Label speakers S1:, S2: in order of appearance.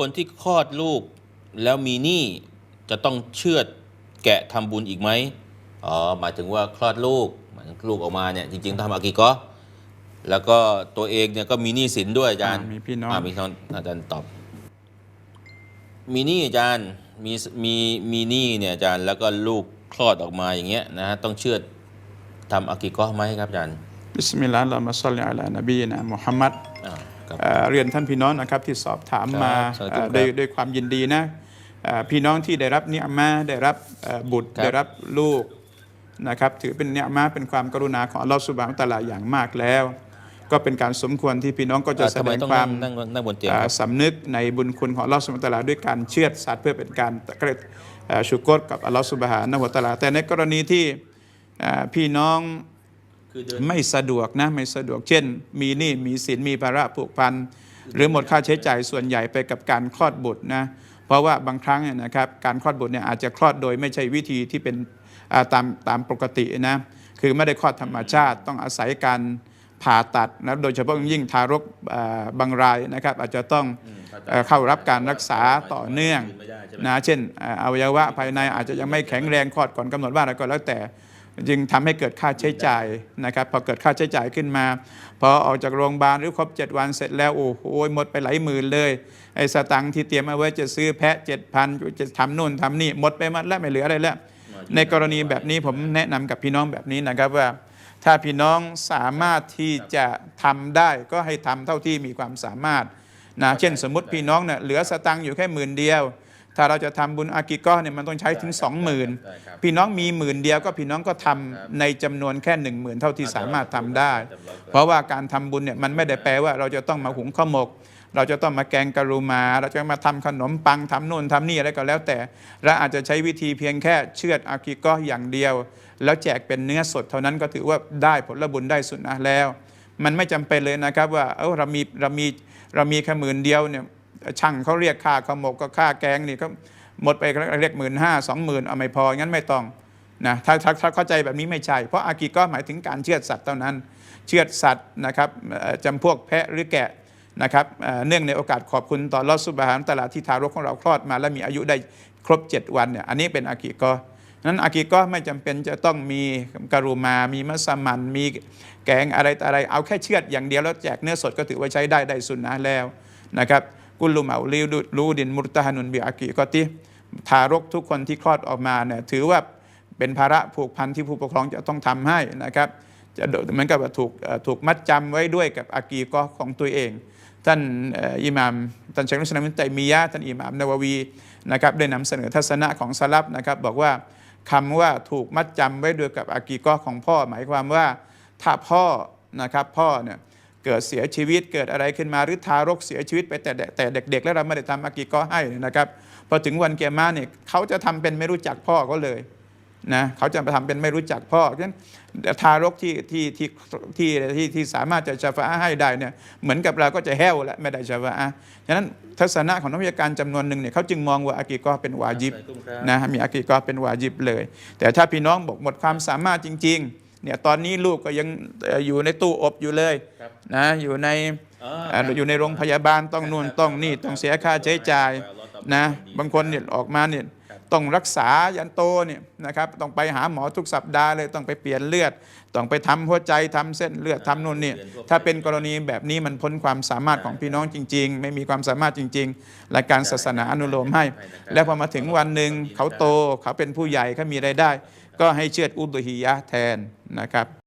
S1: คนที่คลอดลูกแล้วมีหนี้จะต้องเชือดแกะทำบุญอีกไหมอ๋อหมายถึงว่าคลอดลูกหมายถึงลูกออกมาเนี่ยจริงๆทำอากีก็แล้วก็ตัวเองเนี่ยก็มีหนี้สินด้วยอาจารย์
S2: อ่ามีพี่น้องา
S1: มีน้องอาจารย์ตอบ มีหนี้อาจารย์มีมีมีหนี้เนี่ยอาจารย์แล้วก็ลูกคลอดออกมาอย่างเงี้ยนะฮะต้องเชือดทำอากีก็ไหมครับอาจารย์
S2: บิสมิลลาห์อัลลอฮุมะศ็อลลิอะลานบีนะมุฮัมมัด
S1: อ่าครับ
S2: เอ่อเรียนท่านพี่น้องนะครับที่สอบถามมา
S1: ครับสาธุ
S2: เอ่อ
S1: ครับ
S2: ด้วยด้วยความยินดีนะเอ่อพี่น้องที่ได้รับเนียมาได้รับเอ่อบุตร
S1: ครับ
S2: ได้รับลูกนะครับถือเป็นเนียมาเป็นความกรุณาของอัลลอฮฺสุบฮานตะอาลาอย่างมากแล้ว ก็เป็นการสมควรที่พี่น้องก็จะ
S1: อ่า
S2: แส
S1: ทำ
S2: ด
S1: ไม
S2: ง
S1: ต้อง
S2: ความ
S1: นั่งนั่งนั่งบนเตียง
S2: อ่า
S1: ครับ
S2: สำนึกในบุญคุณของอัลลอฮฺสุบฮานตะอาลาด้วยการเชือดสัตว์เพื่อเป็นการเรียกเอ่อชุกรกับอัลลอฮฺสุบฮานะฮูวะตะอาลาแต่ในกรณีที่อ่าพี่น้อง
S1: คือเดิน
S2: ไม่สะดวกนะไม่สะดวก เช่น มีหนี้มีสินมีภาระผูกพันหรือหมดค่าใช้จ่ายส่วนใหญ่ไปกับการคลอดบุตรนะเพราะว่าบางครั้งเนี่ยนะครับการคลอดบุตรเนี่ยอาจจะคลอดโดยไม่ใช่วิธีที่เป็นอ่าตามตามปกตินะคือไม่ได้คลอดธรรมชาติต้องอาศัยการผ่าตัดนะโดยเฉพาะอย่างยิ่งทารกอ่าบางรายนะครับอาจจะต้องเอ่อเข้ารับการรักษาต่อเนื่องนะเช่นอ่าอวัยวะภายในอาจจะยังไม่แข็งแรงคลอดก่อนกำหนดว่าอะไรก็แล้วแต่ จึงทำให้เกิดค่าใช้จ่ายนะครับพอเกิดค่าใช้จ่ายขึ้นมา พอออกจากโรงพยาบาลหรือครบ 7 วันเสร็จแล้ว โอ้โหหมดไปหลายหมื่นเลยไอ้สตังค์ที่เตรียมเอาไว้จะซื้อแพะเจ็ดพันจะทำนู่นทำนี่หมดไปหมดแล้วไม่เหลืออะไรแล้ว ในกรณีแบบนี้ผมแนะนำกับพี่น้องแบบนี้นะครับว่า ถ้าพี่น้องสามารถที่จะทำได้ก็ให้ทำเท่าที่มีความสามารถนะเช่นสมมติพี่น้องเนี่ยเหลือสตังค์อยู่แค่หมื่นเดียว ถ้าเราจะทำบุญอากิก้อเนี่ยมันต้องใช้ถึงสองหมื่น
S1: ได้ครับ
S2: พี่น้องมีหมื่นเดียวก็พี่น้องก็ทำในจำนวนแค่หนึ่งหมื่นเท่าที่สามารถทำได้ เพราะว่าการทำบุญเนี่ยมันไม่ได้แปลว่าเราจะต้องมาหุงข้าวหมก เราจะต้องมาแกงกะรูมา เราจะมาทำขนมปังทำโน่นทำนี่อะไรก็แล้วแต่เราอาจจะใช้วิธีเพียงแค่เชือดอากิก้ออย่างเดียว แล้วแจกเป็นเนื้อสดเท่านั้นก็ถือว่าได้ผลบุญได้สุนนะห์แล้ว มันไม่จำเป็นเลยนะครับว่าเออเรามีเรามีเรามีแค่หมื่นเดียวเนี่ย ช่างเขาเรียกค่าข้าวหมกก็ค่าแกงนี่ก็หมดไปเรียกหมื่นห้าสองหมื่นเอาไม่พองั้นไม่ต้องนะถ้าถ้าเข้าใจแบบนี้ไม่ใช่ เพราะอากีก็หมายถึงการเชือดสัตว์เท่านั้น เชือดสัตว์นะครับจำพวกแพะหรือแกะนะครับเนื่องในโอกาสขอบคุณต่อลอสุบฮานตะอาลาที่ทารกของเราคลอดมา และมีอายุได้ครบ 7 วันเนี่ยอันนี้เป็นอากีก็นั้นอากีก็ไม่จำเป็นจะต้องมีกรุมา มีมัสมันมีแกงอะไรต่อะไรเอาแค่เชือดอย่างเดียวแล้วแจกเนื้อสดก็ถือว่าใช้ได้ได้สุนนะแล้วนะครับ กุลลุมาอุลิดุลูดินมุรตะฮานุนบิอากีก็ติทารกทุกคนที่คลอดออกมาเนี่ยถือว่าเป็นภาระผูกพันที่ผู้ปกครองจะต้องทำให้นะครับจะเหมือนกับถูกถูกมัดจำไว้ด้วยกับอากีก็ของตัวเอง ท่านอิหม่ามท่านเชคนุสลามินไตมียะท่านอิหม่ามนาววีนะครับได้นำเสนอทัศนะของสลับนะครับ บอกว่าคำว่าถูกมัดจำไว้ด้วยกับอากีก็ของพ่อ หมายความว่าถ้าพ่อนะครับพ่อเนี่ย เกิดเสียชีวิตเกิดอะไรขึ้นมาหรือทารกเสียชีวิตไปแต่เด็กแต่เด็กๆ แล้วเราไม่ได้ทำอากีก็ให้นะครับพอถึงวันเกียรมาเนี่ยเขาจะทำเป็นไม่รู้จักพ่อเขาเลยนะเขาจะมาทำเป็นไม่รู้จักพ่อฉะนั้นทารกที่ที่ที่ที่ที่ที่สามารถจะชาฟาอะห์ให้ได้เนี่ยเหมือนกับเราก็จะแห้วและไม่ได้ชาฟาอะห์ฉะนั้นทัศนะของนักวิชาการจำนวนหนึ่งเนี่ยเขาจึงมองว่าอากีก็เป็นวาจิบนะมีอากีก็เป็นวาจิบเลย แต่ถ้าพี่น้องบอกหมดความสามารถจริงๆเนี่ยตอนนี้ลูกก็ยังเอ่ออยู่ในตู้อบอยู่เลย
S1: ครับ
S2: นะอยู่ใน
S1: อ่า
S2: อ่าอยู่ในโรงพยาบาลต้องนู่นต้องนี่ต้องเสียค่าใช้จ่ายนะบางคนเนี่ยออกมาเนี่ยต้องรักษายันโตเนี่ยนะครับต้องไปหาหมอทุกสัปดาห์เลยต้องไปเปลี่ยนเลือด ต้องไปทำหัวใจทำเส้นเลือดทำนู่นนี่ถ้าเป็นกรณีแบบนี้มันพ้นความสามารถของพี่น้องจริง ๆ ไม่มีความสามารถจริงๆและการศาสนาอนุโลมให้ แล้วพอมาถึงวันหนึ่งเขาโตเขาเป็นผู้ใหญ่เขามีรายได้ ก็ให้เชือดอุดุฮิยะห์แทนนะครับ